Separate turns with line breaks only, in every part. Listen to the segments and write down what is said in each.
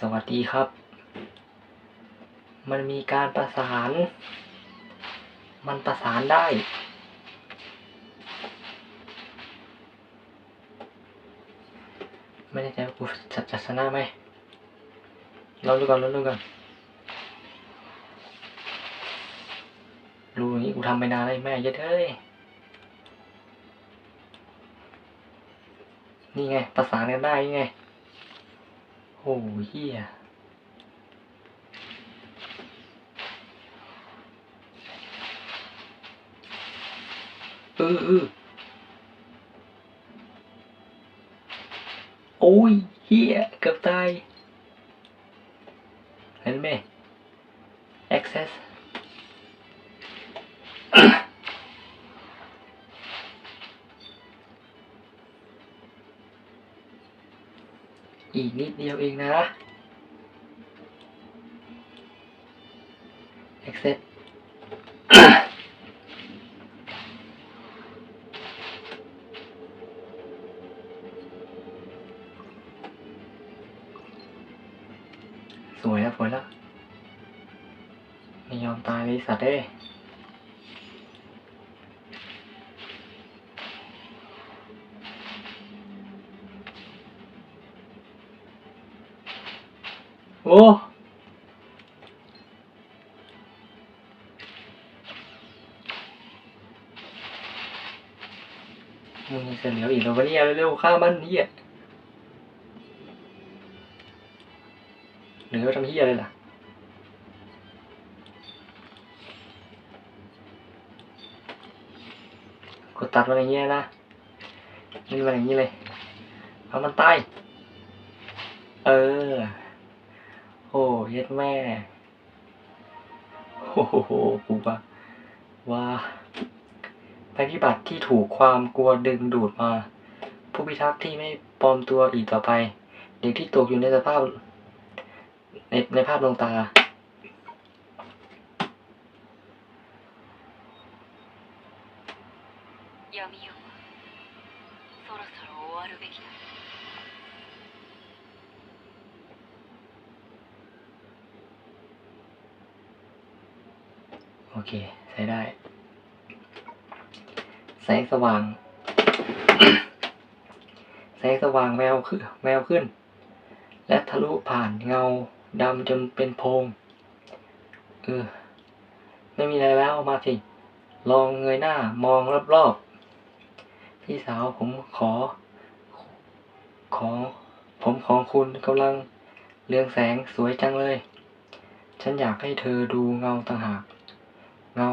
สวัสดีครับ มันมีการประสาน มันประสานได้ ไม่แน่ใจว่ากูจะจะชนะไหมเราดูก่อนเราดูก่อนรู้อย่างนี้กูทำไปนานเลยแม่ยัดเอ้ยนี่ไง ประสานกันได้นี่ไง โอ้เหี้ยเออเออโอ้ยเฮียเกือบตายเห็นไหม access อีกนิดเดียวเองนะ access สวยแล้วสวยแล้วไม่ยอมตายเลยสัตว์เอ้ โอ้มึงเสียเหลียวอีกแล้ววะเนี่ยเร็วๆฆ่ามันเฮียเหลือว่าทำเฮียอะไรล่ะกดตัดมันอย่างเงี้ยนะนี่มันอย่างนี้เลยเอามันตายเออ เย็ดแม่โอ้โหกูว่าว่าภัยพิบัติที่ถูกความกลัวดึงดูดมา ผู้พิทักษ์ที่ไม่ปลอมตัวอีกต่อไป เด็กที่ตกอยู่ในสภาพ ในในภาพดวงตา ใช้ได้ แสงสว่าง แสงสว่างแววขึ้นแววขึ้น และทะลุผ่านเงาดำจนเป็นโพงเออไม่มีอะไรแล้วมาสิ ลองเงยหน้ามองรอบๆ พี่สาวผมขอ ขอผมของคุณกำลังเรืองแสงสวยจังเลย ฉันอยากให้เธอดูเงาต่างหาก เงา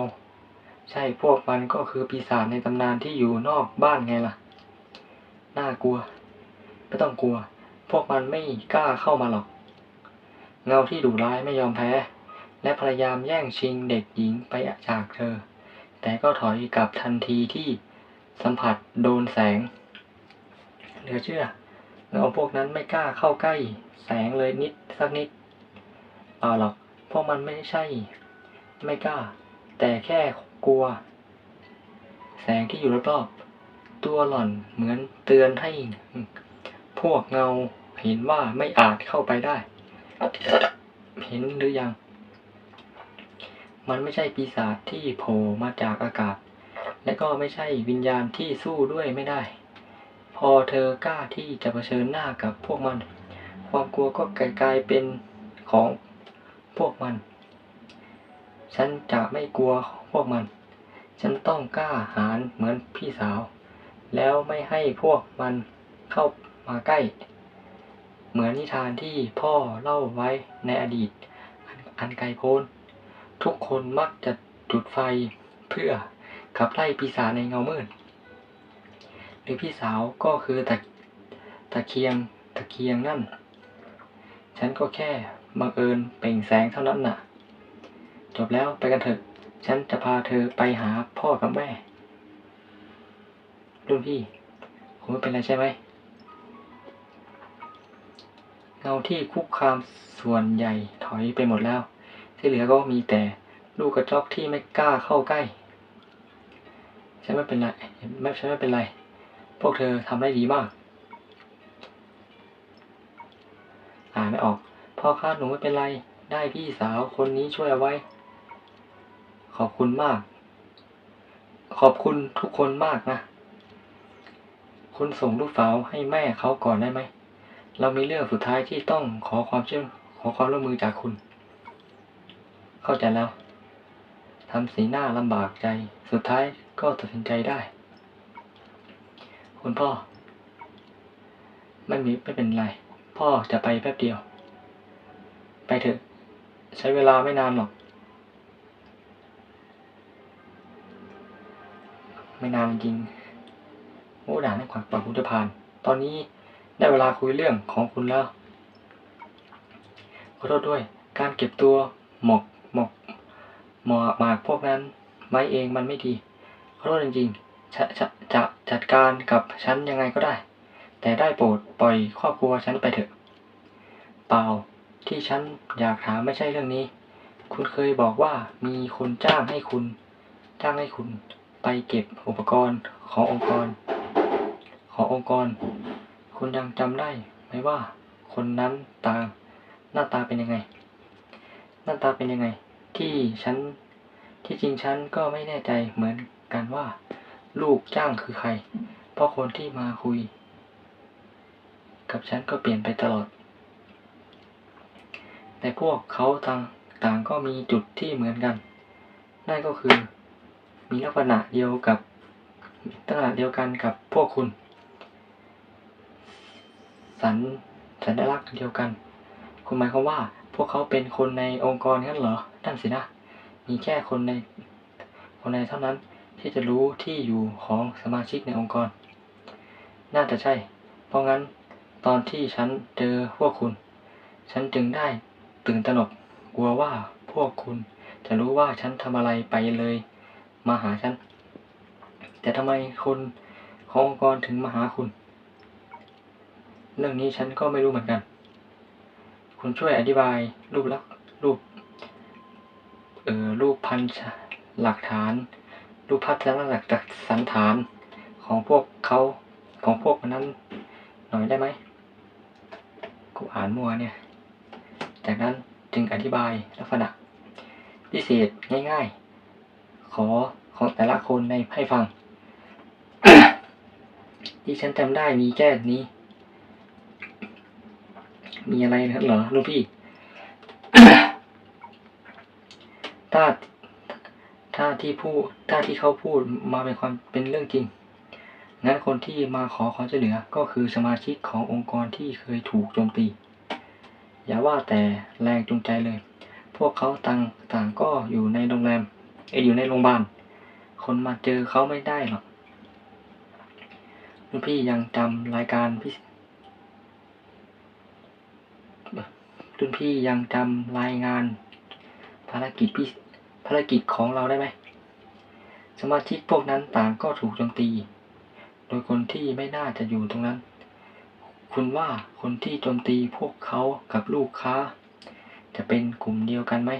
ใช่พวกมันก็คือปีศาจในตำนานที่อยู่นอกบ้านไงล่ะ น่ากลัว ไม่ต้องกลัว พวกมันไม่กล้าเข้ามาหรอก เงาที่ดุร้ายไม่ยอมแพ้ และพยายามแย่งชิงเด็กหญิงไปจากเธอ แต่ก็ถอยกลับทันทีที่สัมผัสโดนแสง เหลือเชื่อเงาพวกนั้นไม่กล้าเข้าใกล้แสงเลยนิดสักนิดเปล่าหรอกพวกมันไม่ใช่ ไม่กล้า แต่แค่กลัว แสงที่อยู่รอบๆตัวหล่อนเหมือนเตือนให้ พวกเงาเห็นว่าไม่อาจเข้าไปได้ เห็นหรือยัง มันไม่ใช่ปีศาจที่โผล่มาจากอากาศ และก็ไม่ใช่วิญญาณที่สู้ด้วยไม่ได้ พอเธอกล้าที่จะเผชิญหน้ากับพวกมัน ความกลัวก็กลายเป็นของพวกมัน ฉันจะไม่กลัวพวกมัน ฉันต้องกล้าหาญเหมือนพี่สาว แล้วไม่ให้พวกมันเข้ามาใกล้ เหมือนนิทานที่พ่อเล่าไว้ในอดีต อันไกลโพ้น ทุกคนมักจะจุดไฟเพื่อขับไล่ปีศาจในเงามืด หรือพี่สาวก็คือตะตะเคียงตะเคียงนั่น ฉันก็แค่บังเอิญเปล่งแสงเท่านั้นน่ะ จบแล้วไปกันเถอะ ฉันจะพาเธอไปหาพ่อกับแม่ รุ่นพี่คงไม่เป็นไรใช่ไหม เงาที่คุกคามส่วนใหญ่ถอยไปหมดแล้ว ที่เหลือก็มีแต่ลูกกระจอกที่ไม่กล้าเข้าใกล้ ฉันไม่เป็นไรไม่ฉันไม่เป็นไร พวกเธอทำได้ดีมาก อ่านไม่ออกพ่อข้าหนูไม่เป็นไรได้พี่สาวคนนี้ช่วยเอาไว้ อบคุณมาก ขอบคุณทุกคนมากนะ คุณส่งลูกสาวให้แม่เขาก่อนได้ไหม เรามีเรื่องสุดท้ายที่ต้องขอความช่วยขอความร่วมมือจากคุณ เข้าใจแล้วทำสีหน้าลำบากใจ สุดท้ายก็ตัดสินใจได้ คุณพ่อ ไม่มีไม่เป็นไร พ่อจะไปแป๊บเดียว ไปเถอะ ใช้เวลาไม่นานหรอก ไม่นานจริงโอ้ด่านให้ขวักปากคุณจะผ่าน ตอนนี้ได้เวลาคุยเรื่องของคุณแล้ว ขอโทษด้วย การเก็บตัวหมกหมกหมอกหมากพวกนั้นไว้เองมันไม่ดี ขอโทษจริงๆจะจะจะจัดการกับฉันยังไงก็ได้ แต่ได้โปรดปล่อยครอบครัวฉันไปเถอะ เปล่าที่ฉันอยากถามไม่ใช่เรื่องนี้ คุณเคยบอกว่ามีคนจ้างให้คุณ จ้างให้คุณ ไปเก็บอุปกรณ์ขององค์กร ขององค์กร คุณยังจำได้ไหมว่า คนนั้นตาหน้าตาเป็นยังไง หน้าตาเป็นยังไง ที่ฉันที่จริงฉันก็ไม่แน่ใจเหมือนกันว่า ลูกจ้างคือใคร เพราะคนที่มาคุย กับฉันก็เปลี่ยนไปตลอด แต่พวกเขาต่างต่างก็มีจุดที่เหมือนกัน นั่นก็คือ มีลักษณะเดียวกับลักษณะเดียวกันกับพวกคุณ สันสัญลักษณ์เดียวกัน คุณหมายความว่า พวกเขาเป็นคนในองค์กรงั้นเหรอนั่นสินะ มีแค่คนใน คนในเท่านั้นที่จะรู้ที่อยู่ของสมาชิกในองค์กร น่าจะใช่ เพราะงั้นตอนที่ฉันเจอพวกคุณ ฉันจึงได้ตื่นตระหนกกลัวว่าพวกคุณจะรู้ว่าฉันทำอะไรไปเลย มาหาฉัน แต่ทำไมคนขององค์กรถึงมาหาคุณ เรื่องนี้ฉันก็ไม่รู้เหมือนกัน คุณช่วยอธิบายรูปลักษณ์รูปเอ่อรูปพันธหลักฐาน รูปพัฒนาหลักจากสันฐานของพวกเขาของพวกนั้นหน่อยได้ไหมกูอ่านมัวเนี่ย จากนั้นจึงอธิบายลักษณะพิเศษง่ายๆ อของแต่ละคนในให้ฟัง ที่ฉันจำได้มีแค่นี้ มีอะไรนะเหรอลูกพี่ ถ้าถ้าที่พูดถ้าที่เขาพูดมาเป็นความเป็นเรื่องจริง งั้นคนที่มาขอความช่วยเหลือก็คือสมาชิกขององค์กรที่เคยถูกโจมตี อย่าว่าแต่แรงจูงใจเลย พวกเขาต่างต่างก็อยู่ในโรงแรม เอยอยู่ในโรงพยาบาล คนมาเจอเขาไม่ได้หรอกรุ่นพี่ยังจำรายการพิรุ่นพี่ยังจำรายงาน ภารกิจพิภารกิจของเราได้ไหม สมาชิกพวกนั้นต่างก็ถูกโจมตี โดยคนที่ไม่น่าจะอยู่ตรงนั้น คุณว่าคนที่โจมตีพวกเขากับลูกค้า จะเป็นกลุ่มเดียวกันไหม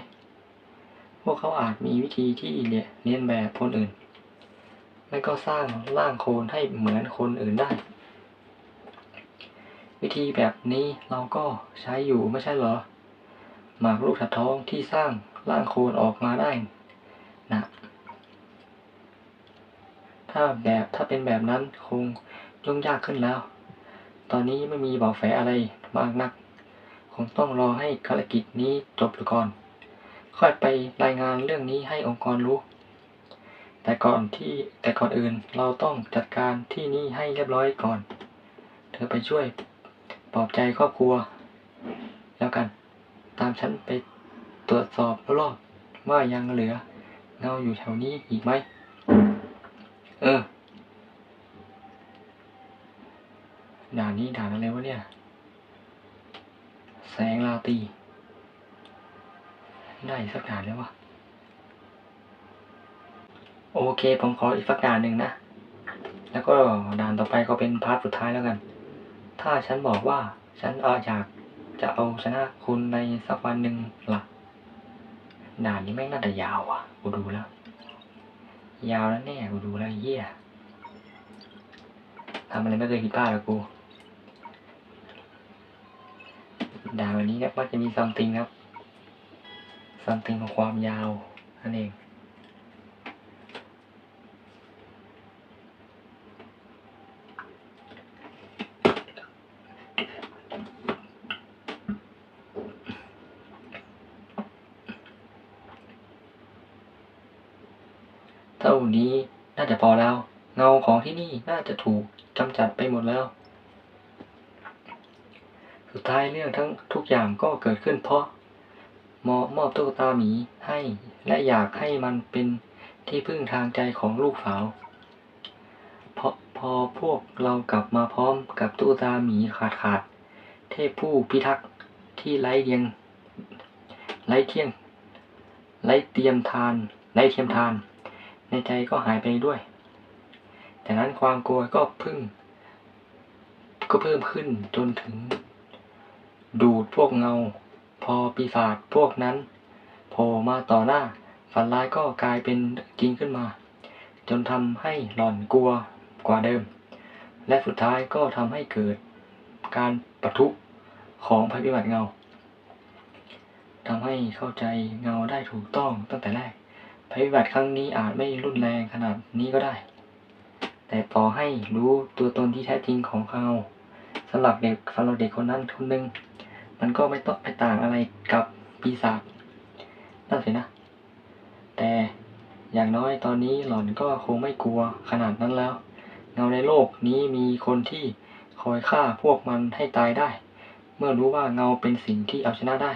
พวกเขาอาจมีวิธีที่เลียนแบบคนอื่นไม่ก็สร้างร่างโคลนให้เหมือนคนอื่นได้ วิธีแบบนี้เราก็ใช้อยู่ไม่ใช่เหรอ หมากลูกถัดท้องที่สร้างร่างโคลนออกมาได้นะถ้าแบบถ้าเป็นแบบนั้นคงยุ่งยากขึ้นแล้ว ตอนนี้ไม่มีเบอกแฝอะไรมากนัก คงต้องรอให้ภารกิจนี้จบก่อน ค่อยไปรายงานเรื่องนี้ให้องค์กรรู้ แต่ก่อนที่แต่ก่อนอื่นเราต้องจัดการที่นี่ให้เรียบร้อยก่อน เธอไปช่วยปลอบใจครอบครัว แล้วกัน ตามฉันไปตรวจสอบรอบๆว่ายังเหลือเงาอยู่แถวนี้อีกไหม เออ ด่านนี้ด่านอะไรวะเนี่ย แสงลาตรี ได้สักด่านแล้ววะโอเค ผมขออีกสักด่านหนึ่งนะ แล้วก็ด่านต่อไปก็เป็นพาร์ทสุดท้ายแล้วกัน ถ้าฉันบอกว่าฉันเอาอยากจะเอาชนะคุณในสักวันหนึ่งล่ะ ด่านนี้แม่งน่าจะยาวอะ กูดูแล้ว ยาวแล้วแน่กูดูแล้วเหี้ยทำอะไรไม่เคยผิดพลาดหรอกกูด่างแบบนี้เนี่ยมักจะมีซัมติงครับ ซัมติงของความยาวนั่นเอง เท่านี้น่าจะพอแล้ว เงาของที่นี่น่าจะถูกกำจัดไปหมดแล้วสุดท้ายเรื่องทั้งทุกอย่างก็เกิดขึ้นเพราะ มอมอบตุ๊กตาหมีให้ และอยากให้มันเป็นที่พึ่งทางใจของลูกสาวเพราะพอพวกเรากลับมาพร้อมกับตุ๊กตาหมีขาดขาดๆเทพผู้พิทักษ์ที่ไร้เดียงไร้เที่ยงไร้เตรียมทานไร้เทียมทาน ในใจก็หายไปด้วย แต่นั้นความกลัวก็เพึ่ง ก็เพิ่มขึ้นจนถึง ดูดพวกเงา พอปีศาจพวกนั้นโผล่มาต่อหน้า ฝันร้ายก็กลายเป็นจริงขึ้นมา จนทำให้หล่อนกลัวกว่าเดิม และสุดท้ายก็ทำให้เกิดการปะทุของภัยพิบัติเงาทำให้เข้าใจเงาได้ถูกต้องตั้งแต่แรกภัยพิบัติครั้งนี้อาจไม่รุนแรงขนาดนี้ก็ได้ แต่ต่อให้รู้ตัวตนที่แท้จริงของเขาสำหรับเด็กสำหรับเด็กคนนั้นคนหนึ่ง มันก็ไม่ต้องไปต่างอะไรกับปีศาจนั่นสินะ แต่อย่างน้อยตอนนี้หล่อนก็คงไม่กลัวขนาดนั้นแล้ว เงาในโลกนี้มีคนที่คอยฆ่าพวกมันให้ตายได้ เมื่อรู้ว่าเงาเป็นสิ่งที่เอาชนะได้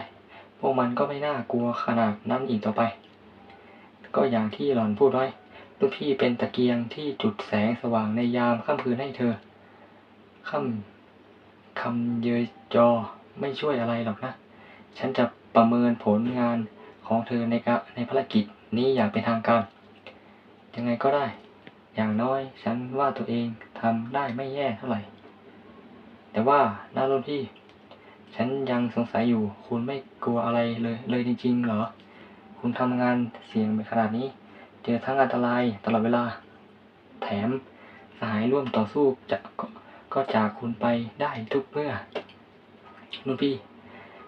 พวกมันก็ไม่น่ากลัวขนาดนั้นอีกต่อไป ก็อย่างที่หล่อนพูดไว้ลูกพี่เป็นตะเกียงที่จุดแสงสว่างในยามค่ำคืนให้เธอค่ำคำเยยจอ ไม่ช่วยอะไรหรอกนะ ฉันจะประเมินผลงานของเธอในกะในภารกิจนี้อย่างเป็นทางการ ยังไงก็ได้ อย่างน้อยฉันว่าตัวเองทำได้ไม่แย่เท่าไหร่ แต่ว่าน้ารุ่นพี่ ฉันยังสงสัยอยู่ คุณไม่กลัวอะไรเลยเลยจริง ๆ เหรอ คุณทำงานเสี่ยงไปขนาดนี้ เจอทั้งอันตรายตลอดเวลา แถมสหายร่วมต่อสู้จะก็จากคุณไปได้ทุกเมื่อ รุ่นพี่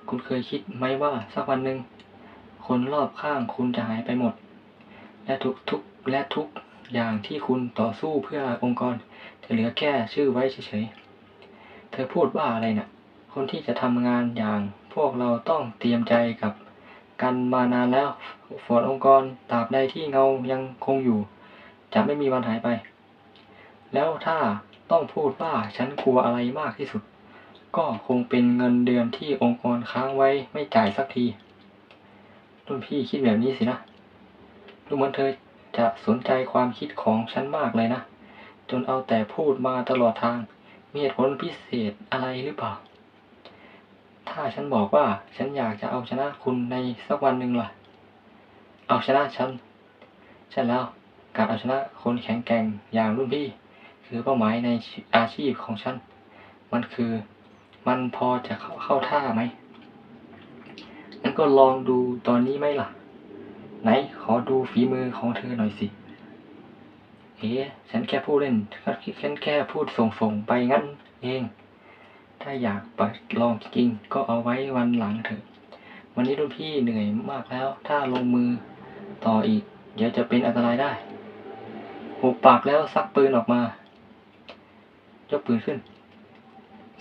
คุณเคยคิดไหมว่าสักวันหนึ่งคนรอบข้างคุณจะหายไปหมด และทุกทุกและทุกอย่างที่คุณต่อสู้เพื่อองค์กร จะเหลือแค่ชื่อไว้เฉยๆ เธอพูดว่าอะไรนะ่ะ คนที่จะทำงานอย่างพวกเราต้องเตรียมใจกับกันมานานแล้วฝนองค์กรตราบใดที่เงายังคงอยู่ จะไม่มีวันหายไป แล้วถ้าต้องพูดว่าฉันกลัวอะไรมากที่สุด ก็คงเป็นเงินเดือนที่องค์กรค้างไว้ไม่จ่ายสักทีรุ่นพี่คิดแบบนี้สินะดูเหมือนเธอจะสนใจความคิดของฉันมากเลยนะ จนเอาแต่พูดมาตลอดทาง มีเหตุผลพิเศษอะไรหรือเปล่า ถ้าฉันบอกว่าฉันอยากจะเอาชนะคุณในสักวันหนึ่งล่ะ เอาชนะฉัน ใช่แล้ว การเอาชนะคนแข็งแกร่งอย่างรุ่นพี่ คือเป้าหมายในอาชีพของฉัน มันคือ มันพอจะเข้าเข้าท่าไหมงั้นก็ลองดูตอนนี้ไหมล่ะ ไหนขอดูฝีมือของเธอหน่อยสิ เอ๊ะฉันแค่พูดเล่นฉันแค่พูดส่งๆไปงั้นเอง ถ้าอยากไปลองจริงก็เอาไว้วันหลังเถอะ วันนี้รุ่นพี่เหนื่อยมากแล้ว ถ้าลงมือต่ออีก เดี๋ยวจะเป็นอันตรายได้หุบปากแล้วซักปืนออกมา ยกปืนขึ้น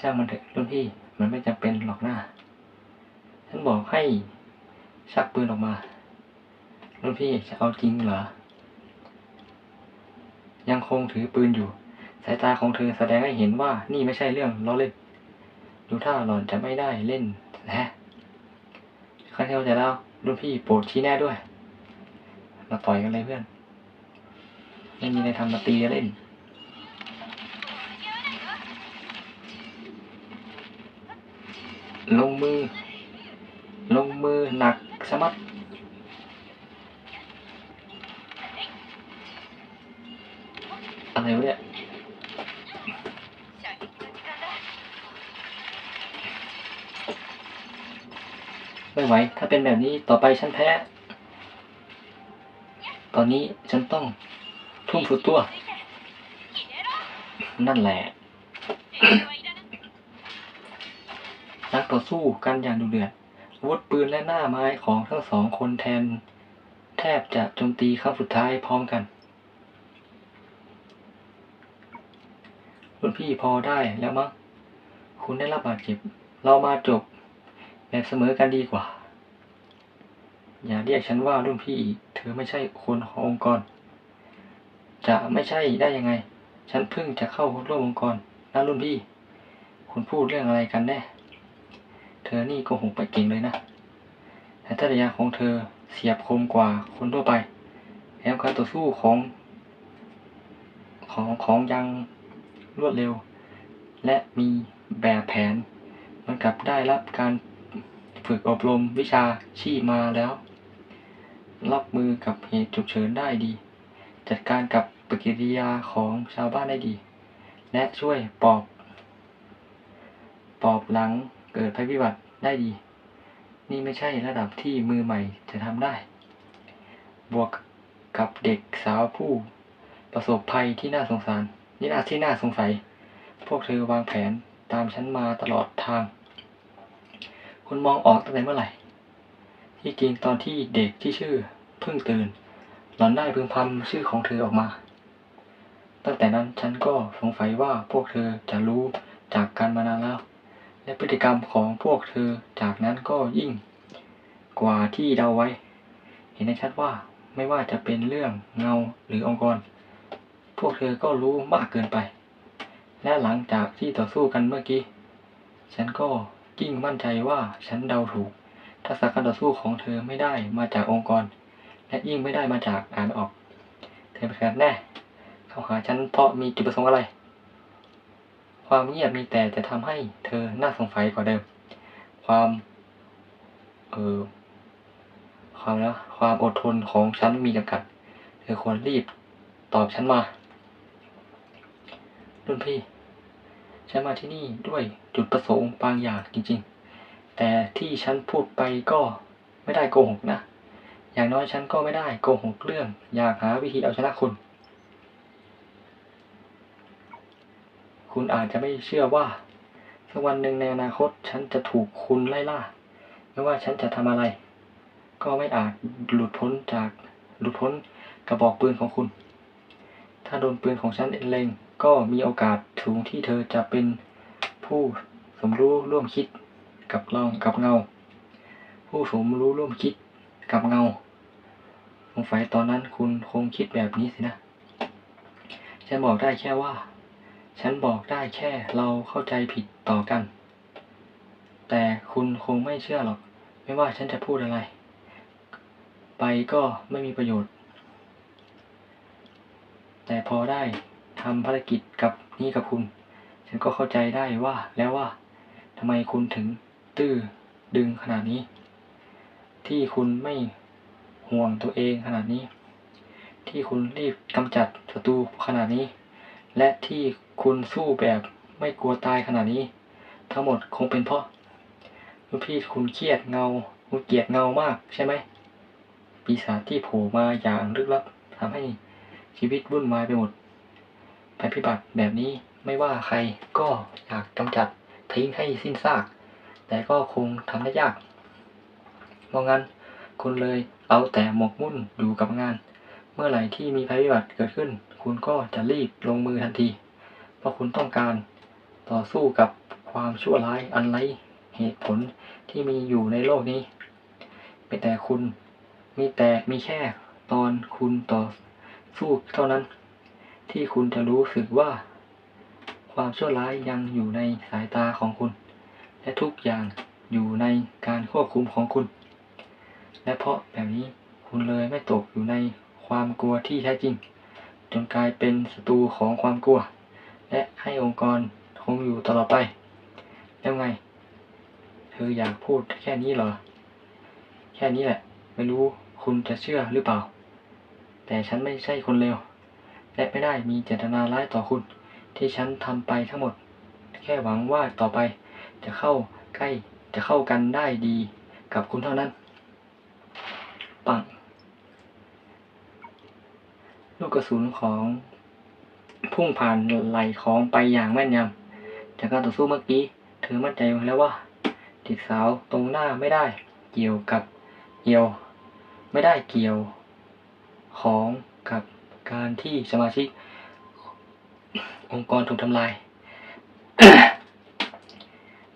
ช่างมันเถอะรุ่นพี่มันไม่จำเป็นหรอกหน้าฉันบอกให้ชักปืนออกมารุ่นพี่จะเอาจริงเหรอ ยังคงถือปืนอยู่ สายตาของเธอแสดงให้เห็นว่านี่ไม่ใช่เรื่องล้อเล่นดูท่าหล่อนจะไม่ได้เล่นนะเข้าใจะแล้วรุ่นพี่โปรดชี้แน่ด้วยมาต่อยกันเลยเพื่อนไม่มีอะไรทำมาตีเล่น ลงมือ ลงมือหนักสมัดอะไรวะเนี่ยไม่ไหว ถ้าเป็นแบบนี้ต่อไปฉันแพ้ ตอนนี้ฉันต้องทุ่มสุดตัว นั่นแหละ นักต่อสู้กันอย่างดุเดือดอาวุธปืนและหน้าไม้ของทั้งสองคนแทน แทบจะโจมตีครั้งสุดท้ายพร้อมกันรุ่นพี่พอได้แล้วมั้งคุณได้รับบาดเจ็บ เรามาจบแบบเสมอกันดีกว่า อย่าเรียกฉันว่ารุ่นพี่เธอไม่ใช่คนขององค์กร จะไม่ใช่ได้ยังไง ฉันเพิ่งจะเข้าร่วมองค์กรนะรุ่นพี่ คุณพูดเรื่องอะไรกันแน่ เธอนี่โกหกไปเก่งเลยนะแต่ทัศยาของเธอเสียบคมกว่าคนทั่วไปแถมการต่อสู้ของของของยังรวดเร็ว และมีแบบแผนเหมือนกับได้รับการฝึกอบรมวิชาชีพมาแล้ว รับมือกับเหตุฉุกเฉินได้ดี จัดการกับปฏิกิริยาของชาวบ้านได้ดี และช่วยปอบ ปอบหลัง เกิดภัยพิบัติได้ดี นี่ไม่ใช่ระดับที่มือใหม่จะทำได้ บวกกับเด็กสาวผู้ประสบภัยที่น่าสงสาร นี่น่าที่น่าสงสัย พวกเธอวางแผนตามฉันมาตลอดทาง คุณมองออกตั้งแต่เมื่อไหร่ ที่จริงตอนที่เด็กที่ชื่อเพิ่งตื่น หล่อนได้พึมพำชื่อของเธอออกมา ตั้งแต่นั้นฉันก็สงสัยว่าพวกเธอจะรู้จากกันมานานแล้ว และพฤติกรรมของพวกเธอจากนั้นก็ยิ่งกว่าที่เดาไว้ เห็นได้ชัดว่าไม่ว่าจะเป็นเรื่องเงาหรือองค์กร พวกเธอก็รู้มากเกินไป และหลังจากที่ต่อสู้กันเมื่อกี้ ฉันก็ยิ่งมั่นใจว่าฉันเดาถูก ทักษะการต่อสู้ของเธอไม่ได้มาจากองค์กร และยิ่งไม่ได้มาจากอ่านออก เธอเป็นแนแน่เข้าหาฉันเพราะมีจุดประสงค์อะไร ความเงียบมีแต่จะทำให้เธอน่าสงสัยกว่าเดิม ความเออความนะความอดทนของฉันมีจำกัด เธอควรรีบตอบฉันมา รุ่นพี่ ฉันมาที่นี่ด้วยจุดประสงค์บางอย่างจริง ๆ แต่ที่ฉันพูดไปก็ไม่ได้โกหกนะ อย่างน้อยฉันก็ไม่ได้โกหกเรื่อง อยากหาวิธีเอาชนะคุณ คุณอาจจะไม่เชื่อว่าสักวันหนึ่งในอนาคตฉันจะถูกคุณไล่ล่า ไม่ว่าฉันจะทำอะไร ก็ไม่อาจหลุดพ้นจากหลุดพ้นกระบอกปืนของคุณ ถ้าโดนปืนของฉันเล็งก็มีโอกาสสูงที่เธอจะเป็นผู้สมรู้ร่วมคิดกับเรากับเงา ผู้สมรู้ร่วมคิดกับเงาสงสัยตอนนั้นคุณคงคิดแบบนี้สินะ ฉันบอกได้แค่ว่า ฉันบอกได้แค่เราเข้าใจผิดต่อกัน แต่คุณคงไม่เชื่อหรอก ไม่ว่าฉันจะพูดอะไร ไปก็ไม่มีประโยชน์ แต่พอได้ทำภารกิจกับนี้กับคุณ ฉันก็เข้าใจได้ว่าแล้วว่าทำไมคุณถึงตื้อดึงขนาดนี้ ที่คุณไม่ห่วงตัวเองขนาดนี้ ที่คุณรีบกำจัดศัตรูขนาดนี้ และที่คุณสู้แบบไม่กลัวตายขนาดนี้ ทั้งหมดคงเป็นเพราะลูกพี่คุณเครียดเงาคุณเกลียดเงามากใช่ไหมปีศาจที่โผล่มาอย่างลึกลับทำให้ชีวิตวุ่นวายไปหมดภัยพิบัติแบบนี้ไม่ว่าใครก็อยากกำจัดทิ้งให้สิ้นซาก แต่ก็คงทำได้ยากเพราะงั้นคุณเลยเอาแต่หมกมุ่นอยู่กับงาน เมื่อไหร่ที่มีภัยพิบัติเกิดขึ้น คุณก็จะรีบลงมือทันที เพราะคุณต้องการต่อสู้กับความชั่วร้ายอันไรเหตุผลที่มีอยู่ในโลกนี้ไม่แต่คุณมีแต่มีแค่ตอนคุณต่อสู้เท่านั้น ที่คุณจะรู้สึกว่า ความชั่วร้ายยังอยู่ในสายตาของคุณ และทุกอย่างอยู่ในการควบคุมของคุณ และเพราะแบบนี้คุณเลยไม่ตกอยู่ในความกลัวที่แท้จริง จนกลายเป็นศัตรูของความกลัว และให้องค์กรคงอยู่ตลอดไป แล้วไง เธออยากพูดแค่นี้เหรอ แค่นี้แหละ ไม่รู้คุณจะเชื่อหรือเปล่า แต่ฉันไม่ใช่คนเลว และไม่ได้มีเจตนาร้ายต่อคุณ ที่ฉันทำไปทั้งหมด แค่หวังว่าต่อไป จะเข้าใกล้จะเข้ากันได้ดีกับคุณเท่านั้น ปัง ลูกกระสุนของพุ่งผ่านไหลของไปอย่างแม่นยำจากการต่อสู้เมื่อกี้ เธอมั่นใจแล้วว่าเด็กสาวตรงหน้าไม่ได้เกี่ยวกับเกี่ยว ไม่ได้เกี่ยวของกับการที่สมาชิก องค์กรถูกทำลาย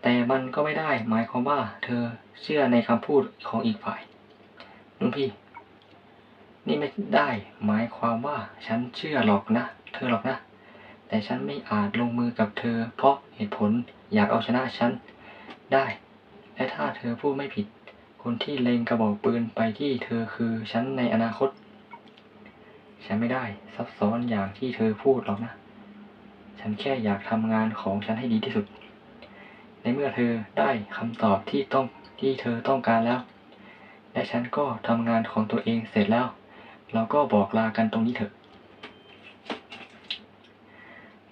แต่มันก็ไม่ได้ หมายความว่า เธอเชื่อในคำพูดของอีกฝ่ายรุ่นพี่ นี่ไม่ได้หมายความว่าฉันเชื่อหรอกนะ เธอหรอกนะ แต่ฉันไม่อาจลงมือกับเธอ เพราะเหตุผลอยากเอาชนะฉันได้ และถ้าเธอพูดไม่ผิด คนที่เล็งกระบอกปืนไปที่เธอคือฉันในอนาคต ฉันไม่ได้ซับซ้อนอย่างที่เธอพูดหรอกนะ ฉันแค่อยากทำงานของฉันให้ดีที่สุด ในเมื่อเธอได้คำตอบที่ต้องที่เธอต้องการแล้ว และฉันก็ทำงานของตัวเองเสร็จแล้ว เราก็บอกลากันตรงนี้เถอะ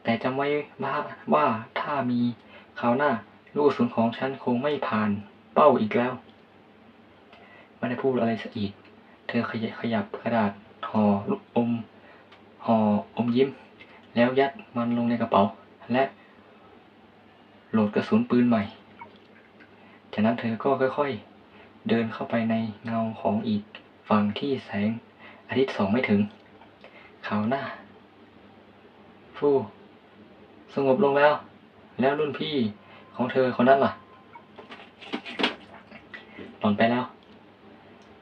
แต่จำไว้ว่าว่าถ้ามีคราวหน้า ลูกกระสุนของฉันคงไม่ผ่านเป้าอีกแล้ว ไม่ได้พูดอะไรสักอีก เธอขยับขยับกระดาษห่อลูกอมห่ออมยิ้ม แล้วยัดมันลงในกระเป๋า และโหลดกระสุนปืนใหม่ จากนั้นเธอก็ค่อยๆ เดินเข้าไปในเงาของอีกฝั่งที่แสง อาทิตย์สองไม่ถึง เขาหน้า ฟูสงบลงแล้ว แล้วรุ่นพี่ของเธอคนนั้นล่ะ หล่อนไปแล้ว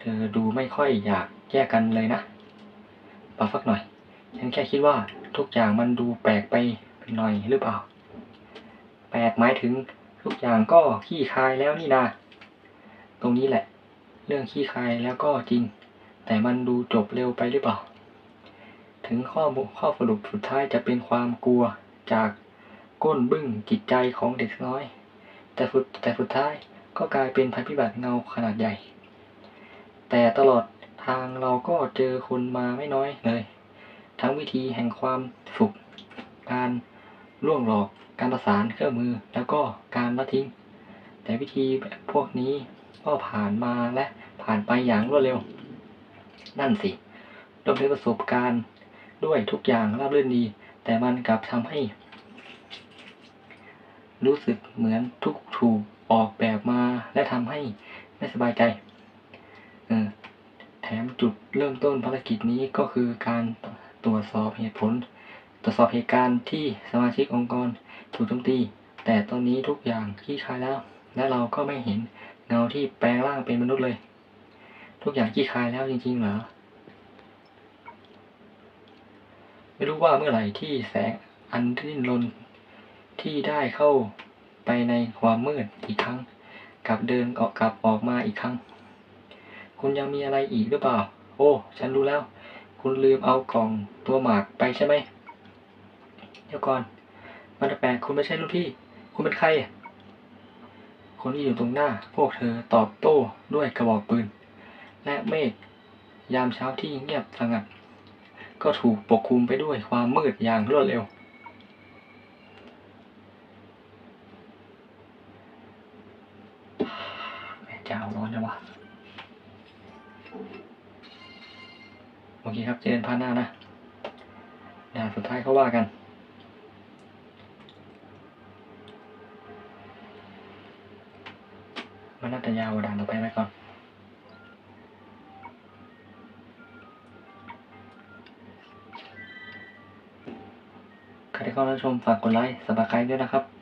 เธอดูไม่ค่อยอยากแยกกันเลยนะปาฟักหน่อย ฉันแค่คิดว่าทุกอย่างมันดูแปลกไปหน่อยหรือเปล่า แปลกหมายถึงทุกอย่างก็ขี้คายแล้วนี่นา ตรงนี้แหละ เรื่องขี้คายแล้วก็จริง แต่มันดูจบเร็วไปหรือเปล่า ถึงข้อบุข้อสรุปสุดท้ายจะเป็นความกลัวจากก้นบึ้งจิตใจของเด็กน้อย แต่สุดแต่สุดท้ายก็กลายเป็นภัยพิบัติเงาขนาดใหญ่ แต่ตลอดทางเราก็เจอคนมาไม่น้อยเลย ทั้งวิธีแห่งความสุข การล่วงหลอก การประสานเครื่องมือ แล้วก็การละทิ้ง แต่วิธีแบบพวกนี้ก็ผ่านมาและผ่านไปอย่างรวดเร็ว นั่นสิรวมถึงประสบการณ์ด้วยทุกอย่างราบรื่นดี แต่มันกลับทำให้ รู้สึกเหมือนทุกถูกออกแบบมาและทำให้ไม่สบายใจอแถมจุดเริ่มต้นภารกิจนี้ก็คือการตรวจสอบเหตุผล ตรวจสอบเหตุการณ์ที่สมาชิกองค์กรถูกโจมตี แต่ตอนนี้ทุกอย่างคลี่คลายแล้ว และเราก็ไม่เห็นเงาที่แปลงร่างเป็นมนุษย์เลย ทุกอย่างคลี่คลายแล้วจริงๆเหรอ ไม่รู้ว่าเมื่อไหร่ที่แสงอันดิ้นรนที่ได้เข้าไปในความมืดอีกครั้ง กลับเดินออกกลับออกมาอีกครั้ง คุณยังมีอะไรอีกหรือเปล่า โอ้ ฉันรู้แล้ว คุณลืมเอากล่องตัวหมากไปใช่ไหม เดี๋ยวก่อน มันแปลกคุณไม่ใช่รุ่นพี่ คุณเป็นใคร คนที่อยู่ตรงหน้า พวกเธอตอบโต้ด้วยกระบอกปืน และเมฆยามเช้าที่เงียบสงัด ก็ถูกปกคลุมไปด้วยความมืดอย่างรวดเร็ว แม่เจ้าร้อนจังวะโอเคครับเจนพาหน้านะด่านสุดท้ายเขาว่ากันมันน่าจะยาวกว่าด่านต่อไปไว้ก่อน ชมฝากกดไลค์สมัครใครด้วยนะครับ